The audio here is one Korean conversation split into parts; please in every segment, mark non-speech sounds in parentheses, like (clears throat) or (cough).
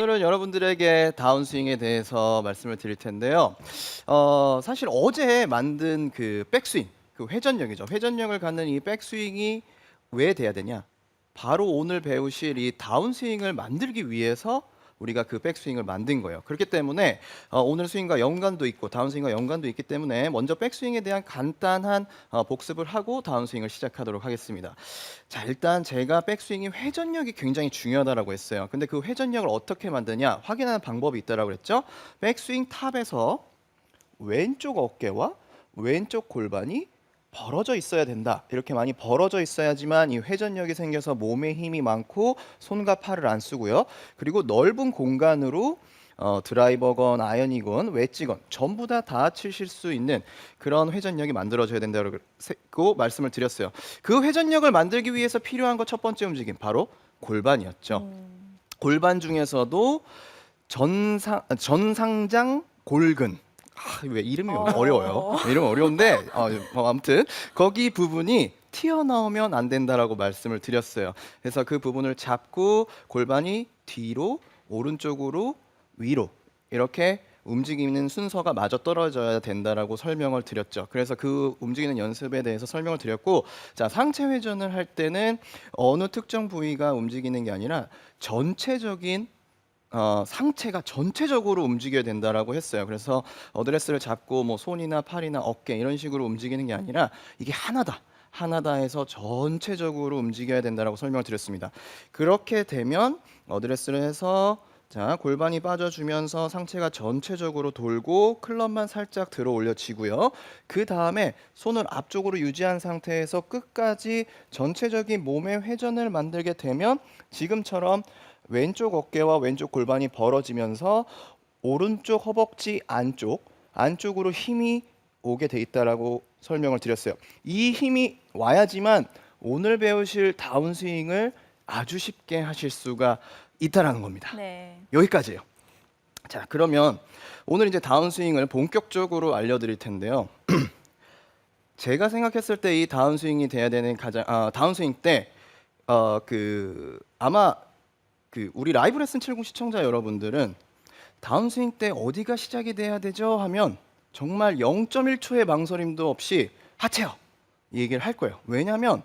오늘은 여러분들에게 다운스윙에 대해서 말씀을 드릴 텐데요. 어, 사실 어제 만든 그 백스윙, 그 회전력이죠. 회전력을 갖는 이 백스윙이 왜 돼야 되냐? 바로 오늘 배우실 이 다운스윙을 만들기 위해서 우리가 그 백스윙을 만든 거예요. 그렇기 때문에 어, 오늘 스윙과 연관도 있고 다운스윙과 연관도 있기 때문에 먼저 백스윙에 대한 간단한 어, 복습을 하고 다운스윙을 시작하도록 하겠습니다. 자, 일단 제가 백스윙이 회전력이 굉장히 중요하다라고 했어요. 근데 그 회전력을 어떻게 만드냐? 확인하는 방법이 있다라고 그랬죠. 백스윙 탑에서 왼쪽 어깨와 왼쪽 골반이 벌어져 있어야 된다. 이렇게 많이 벌어져 있어야지만 이 회전력이 생겨서 몸에 힘이 많고 손과 팔을 안 쓰고요. 그리고 넓은 공간으로 어, 드라이버건 아이언이건 웨지건 전부 다 다 치실 수 있는 그런 회전력이 만들어져야 된다고 고 말씀을 드렸어요. 그 회전력을 만들기 위해서 필요한 것 첫 번째 움직임 바로 골반이었죠. 골반 중에서도 전상 전상장 골근 아, 왜 이름이 어. 어려워요? 이름 어려운데 어, 뭐 아무튼 거기 부분이 튀어나오면 안 된다라고 말씀을 드렸어요. 그래서 그 부분을 잡고 골반이 뒤로 오른쪽으로 위로 이렇게 움직이는 순서가 마저 떨어져야 된다라고 설명을 드렸죠. 그래서 그 움직이는 연습에 대해서 설명을 드렸고, 자 상체 회전을 할 때는 어느 특정 부위가 움직이는 게 아니라 전체적인 어, 상체가 전체적으로 움직여야 된다라고 했어요. 그래서 어드레스를 잡고 뭐 손이나 팔이나 어깨 이런 식으로 움직이는 게 아니라 이게 하나다. 하나다 해서 전체적으로 움직여야 된다라고 설명을 드렸습니다. 그렇게 되면 어드레스를 해서 자 골반이 빠져주면서 상체가 전체적으로 돌고 클럽만 살짝 들어 올려지고요. 그 다음에 손을 앞쪽으로 유지한 상태에서 끝까지 전체적인 몸의 회전을 만들게 되면 지금처럼 왼쪽 어깨와 왼쪽 골반이 벌어지면서 오른쪽 허벅지 안쪽 안쪽으로 힘이 오게 돼 있다라고 설명을 드렸어요. 이 힘이 와야지만 오늘 배우실 다운스윙을 아주 쉽게 하실 수가 있다라는 겁니다. 네. 여기까지예요. 자, 그러면 오늘 이제 다운스윙을 본격적으로 알려드릴 텐데요. (clears throat) 제가 생각했을 때 이 다운스윙이 돼야 되는 가장 아, 다운스윙 때 어 그 아마 그 우리 라이브 레슨 70 시청자 여러분들은 다운스윙 때 어디가 시작이 돼야 되죠 하면 정말 0.1초의 망설임도 없이 하체요 이 얘기를 할 거예요. 왜냐하면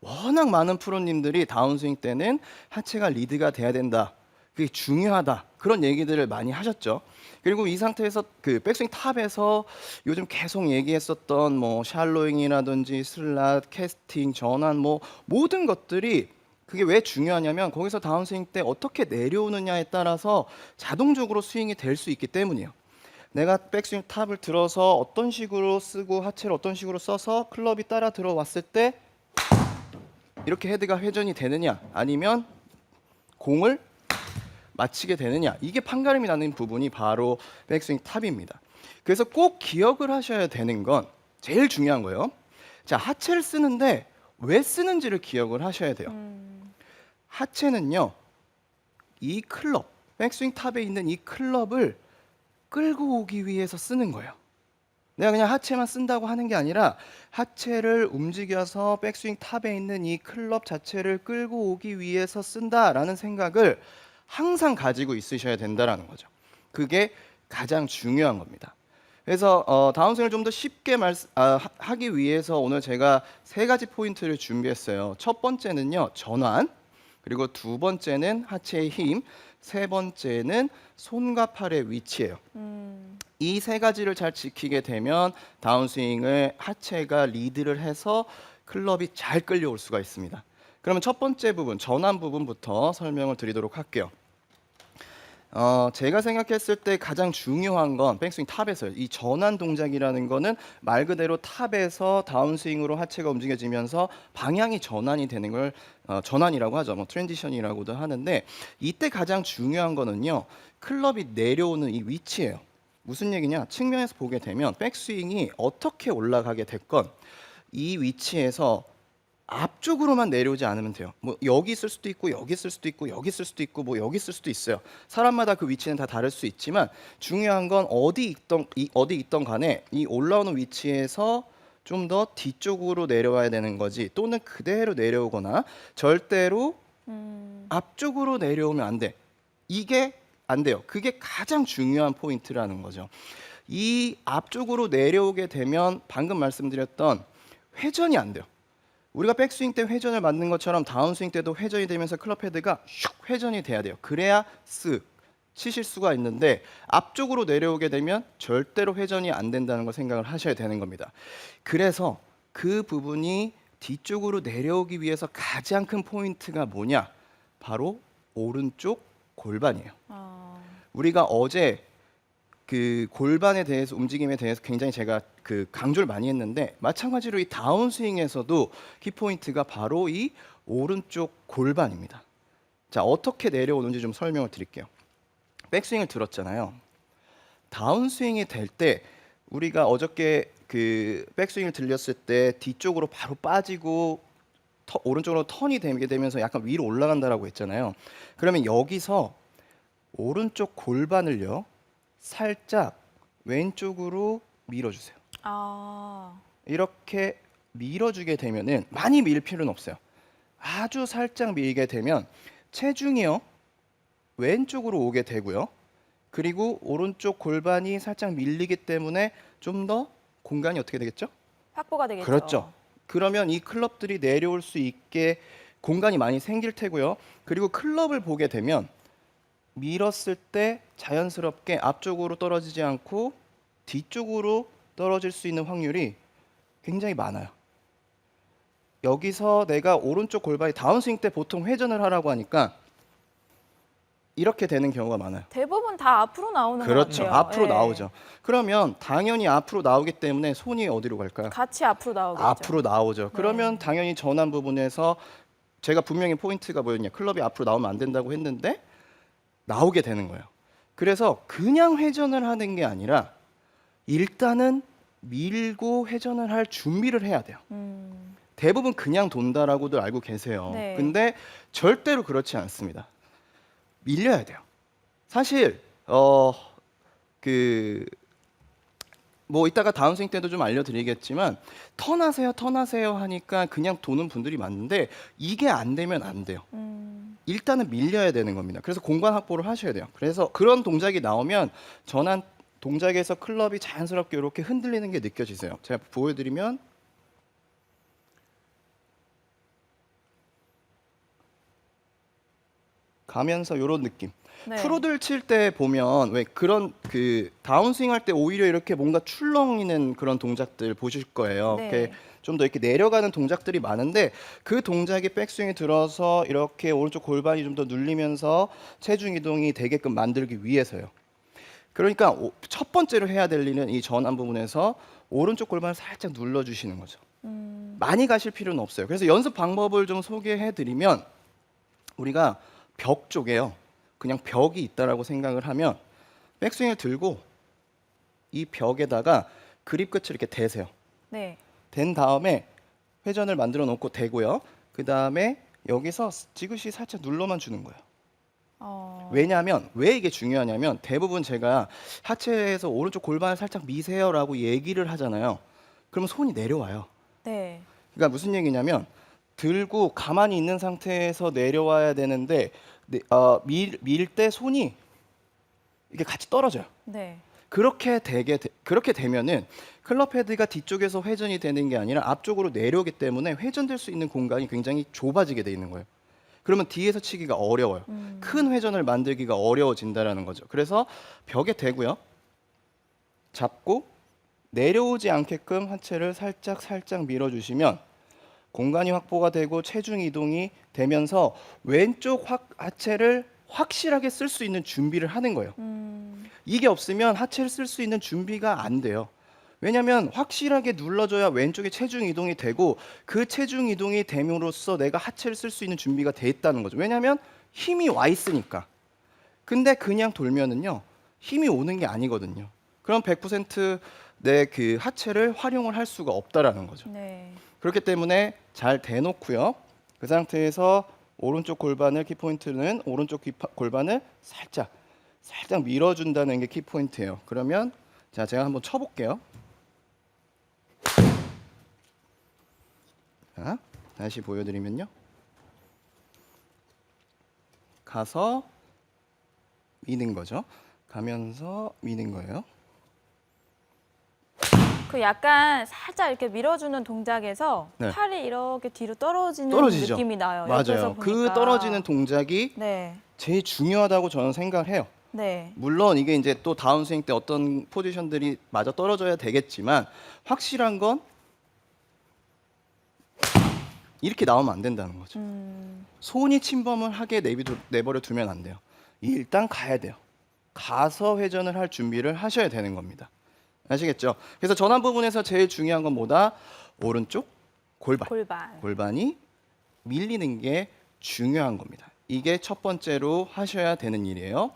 워낙 많은 프로님들이 다운스윙 때는 하체가 리드가 돼야 된다. 그게 중요하다. 그런 얘기들을 많이 하셨죠. 그리고 이 상태에서 그 백스윙 탑에서 요즘 계속 얘기했었던 뭐 샬로잉이라든지 슬랏, 캐스팅, 전환 뭐 모든 것들이 그게 왜 중요하냐면 거기서 다운스윙 때 어떻게 내려오느냐에 따라서 자동적으로 스윙이 될 수 있기 때문이에요. 내가 백스윙 탑을 들어서 어떤 식으로 쓰고 하체를 어떤 식으로 써서 클럽이 따라 들어왔을 때 이렇게 헤드가 회전이 되느냐 아니면 공을 맞히게 되느냐 이게 판가름이 나는 부분이 바로 백스윙 탑입니다. 그래서 꼭 기억을 하셔야 되는 건 제일 중요한 거예요. 자 하체를 쓰는데 왜 쓰는지를 기억을 하셔야 돼요. 음, 하체는요 이 클럽 백스윙 탑에 있는 이 클럽을 끌고 오기 위해서 쓰는 거예요. 내가 그냥 하체만 쓴다고 하는 게 아니라 하체를 움직여서 백스윙 탑에 있는 이 클럽 자체를 끌고 오기 위해서 쓴다라는 생각을 항상 가지고 있으셔야 된다라는 거죠. 그게 가장 중요한 겁니다. 그래서 어, 다운스윙을 좀 더 쉽게 말, 아, 하- 하기 위해서 오늘 제가 세 가지 포인트를 준비했어요. 첫 번째는요 전환, 그리고 두 번째는 하체의 힘, 세 번째는 손과 팔의 위치예요. 음, 이세 가지를 잘 지키게 되면 다운스윙을 하체가 리드를 해서 클럽이 잘 끌려올 수가 있습니다. 그러면 첫 번째 부분 전환 부분부터 설명을 드리도록 할게요. 어, 제가 생각했을 때 가장 중요한 건 백스윙 탑에서 이 전환 동작이라는 거는 말 그대로 탑에서 다운스윙으로 하체가 움직여지면서 방향이 전환이 되는 걸 어, 전환이라고 하죠. 뭐 트랜지션이라고도 하는데 이때 가장 중요한 거는요. 클럽이 내려오는 이 위치예요. 무슨 얘기냐? 측면에서 보게 되면 백스윙이 어떻게 올라가게 됐건 이 위치에서 앞쪽으로만 내려오지 않으면 돼요. 뭐 여기 있을 수도 있고 여기 있을 수도 있고 여기 있을 수도 있고 뭐 여기 있을 수도 있어요. 사람마다 그 위치는 다 다를 수 있지만 중요한 건 어디 있던 이, 어디 있던 간에 이 올라오는 위치에서 좀 더 뒤쪽으로 내려와야 되는 거지 또는 그대로 내려오거나 절대로 음, 앞쪽으로 내려오면 안 돼. 이게 안 돼요. 그게 가장 중요한 포인트라는 거죠. 이 앞쪽으로 내려오게 되면 방금 말씀드렸던 회전이 안 돼요. 우리가 백스윙 때 회전을 맞는 것처럼 다운스윙 때도 회전이 되면서 클럽 헤드가 슉 회전이 돼야 돼요. 그래야 쓱 치실 수가 있는데 앞쪽으로 내려오게 되면 절대로 회전이 안 된다는 걸 생각을 하셔야 되는 겁니다. 그래서 그 부분이 뒤쪽으로 내려오기 위해서 가장 큰 포인트가 뭐냐? 바로 오른쪽 골반이에요. 아, 우리가 어제 그 골반에 대해서 움직임에 대해서 굉장히 제가 그 강조를 많이 했는데 마찬가지로 이 다운 스윙에서도 키 포인트가 바로 이 오른쪽 골반입니다. 자 어떻게 내려오는지 좀 설명을 드릴게요. 백스윙을 들었잖아요. 다운 스윙이 될 때 우리가 어저께 그 백스윙을 들렸을 때 뒤쪽으로 바로 빠지고 터- 오른쪽으로 턴이 되게 되면서 약간 위로 올라간다라고 했잖아요. 그러면 여기서 오른쪽 골반을요 살짝 왼쪽으로 밀어주세요. 아, 이렇게 밀어주게 되면은 많이 밀 필요는 없어요. 아주 살짝 밀게 되면 체중이요 왼쪽으로 오게 되고요. 그리고 오른쪽 골반이 살짝 밀리기 때문에 좀 더 공간이 어떻게 되겠죠? 확보가 되겠죠. 그렇죠. 그러면 이 클럽들이 내려올 수 있게 공간이 많이 생길 테고요. 그리고 클럽을 보게 되면 밀었을 때 자연스럽게 앞쪽으로 떨어지지 않고 뒤쪽으로 떨어질 수 있는 확률이 굉장히 많아요. 여기서 내가 오른쪽 골반이 다운스윙 때 보통 회전을 하라고 하니까 이렇게 되는 경우가 많아요. 대부분 다 앞으로 나오는 그렇죠. 것 같아요. 앞으로 예. 나오죠. 그러면 당연히 앞으로 나오기 때문에 손이 어디로 갈까요? 같이 앞으로 나오겠죠. 앞으로 나오죠. 네. 그러면 당연히 전환 부분에서 제가 분명히 포인트가 뭐였냐? 클럽이 앞으로 나오면 안 된다고 했는데 나오게 되는 거예요. 그래서 그냥 회전을 하는 게 아니라 일단은 밀고 회전을 할 준비를 해야 돼요. 음, 대부분 그냥 돈다라고들 알고 계세요. 네. 근데 절대로 그렇지 않습니다. 밀려야 돼요. 사실 어 그 뭐 이따가 다운스윙 때도 좀 알려드리겠지만 턴하세요, 턴하세요 하니까 그냥 도는 분들이 많은데 이게 안 되면 안 돼요. 음, 일단은 밀려야 되는 겁니다. 그래서 공간 확보를 하셔야 돼요. 그래서 그런 동작이 나오면 전환 동작에서 클럽이 자연스럽게 이렇게 흔들리는 게 느껴지세요. 제가 보여드리면 가면서 이런 느낌. 네. 프로들 칠 때 보면 왜 그런 그 다운스윙 할 때 오히려 이렇게 뭔가 출렁이는 그런 동작들 보실 거예요. 네. 좀 더 이렇게 내려가는 동작들이 많은데 그 동작이 백스윙에 들어서 이렇게 오른쪽 골반이 좀 더 눌리면서 체중 이동이 되게끔 만들기 위해서요. 그러니까 오- 첫 번째로 해야 될 일은 이 전환 부분에서 오른쪽 골반을 살짝 눌러 주시는 거죠. 음, 많이 가실 필요는 없어요. 그래서 연습 방법을 좀 소개해 드리면 우리가 벽 쪽에요. 그냥 벽이 있다라고 생각을 하면 백스윙을 들고 이 벽에다가 그립 끝을 이렇게 대세요. 네. 된 다음에 회전을 만들어 놓고 대고요. 그 다음에 여기서 지그시 살짝 눌러만 주는 거예요. 어, 왜냐하면 왜 이게 중요하냐면 대부분 제가 하체에서 오른쪽 골반을 살짝 미세요라고 얘기를 하잖아요. 그러면 손이 내려와요. 네. 그러니까 무슨 얘기냐면 들고 가만히 있는 상태에서 내려와야 되는데 어, 밀때 손이 이게 같이 떨어져요. 네. 그렇게 되게 되- 그렇게 되면은 클럽 헤드가 뒤쪽에서 회전이 되는 게 아니라 앞쪽으로 내려오기 때문에 회전될 수 있는 공간이 굉장히 좁아지게 돼 있는 거예요. 그러면 뒤에서 치기가 어려워요. 음, 큰 회전을 만들기가 어려워진다라는 거죠. 그래서 벽에 대고요. 잡고 내려오지 않게끔 하체를 살짝 살짝 밀어주시면 공간이 확보가 되고 체중 이동이 되면서 왼쪽 확, 하체를 확실하게 쓸 수 있는 준비를 하는 거예요. 음, 이게 없으면 하체를 쓸 수 있는 준비가 안 돼요. 왜냐하면 확실하게 눌러줘야 왼쪽에 체중 이동이 되고 그 체중 이동이 됨으로써 내가 하체를 쓸 수 있는 준비가 돼 있다는 거죠. 왜냐하면 힘이 와 있으니까. 근데 그냥 돌면은요 힘이 오는 게 아니거든요. 그럼 100%내 그 하체를 활용을 할 수가 없다라는 거죠. 네. 그렇기 때문에 잘 대놓고요. 그 상태에서 오른쪽 골반을 키포인트는 오른쪽 골반을 살짝 살짝 밀어준다는 게 키포인트예요. 그러면 자 제가 한번 쳐볼게요. 자 다시 보여드리면요. 가서 미는 거죠. 가면서 미는 거예요. 그 약간 살짝 이렇게 밀어주는 동작에서 네. 팔이 이렇게 뒤로 떨어지는 떨어지죠. 느낌이 나요. 옆에서 맞아요. 그 보니까. 떨어지는 동작이 네, 제일 중요하다고 저는 생각을 해요. 네, 물론 이게 이제 또 다운 스윙 때 어떤 포지션들이 맞아 떨어져야 되겠지만 확실한 건 이렇게 나오면 안 된다는 거죠. 음, 손이 침범을 하게 내비두, 내버려 두면 안 돼요. 일단 가야 돼요. 가서 회전을 할 준비를 하셔야 되는 겁니다. 아시겠죠? 그래서 전환 부분에서 제일 중요한 건 뭐다? 오른쪽 골반. 골반. 골반이 밀리는 게 중요한 겁니다. 이게 첫 번째로 하셔야 되는 일이에요.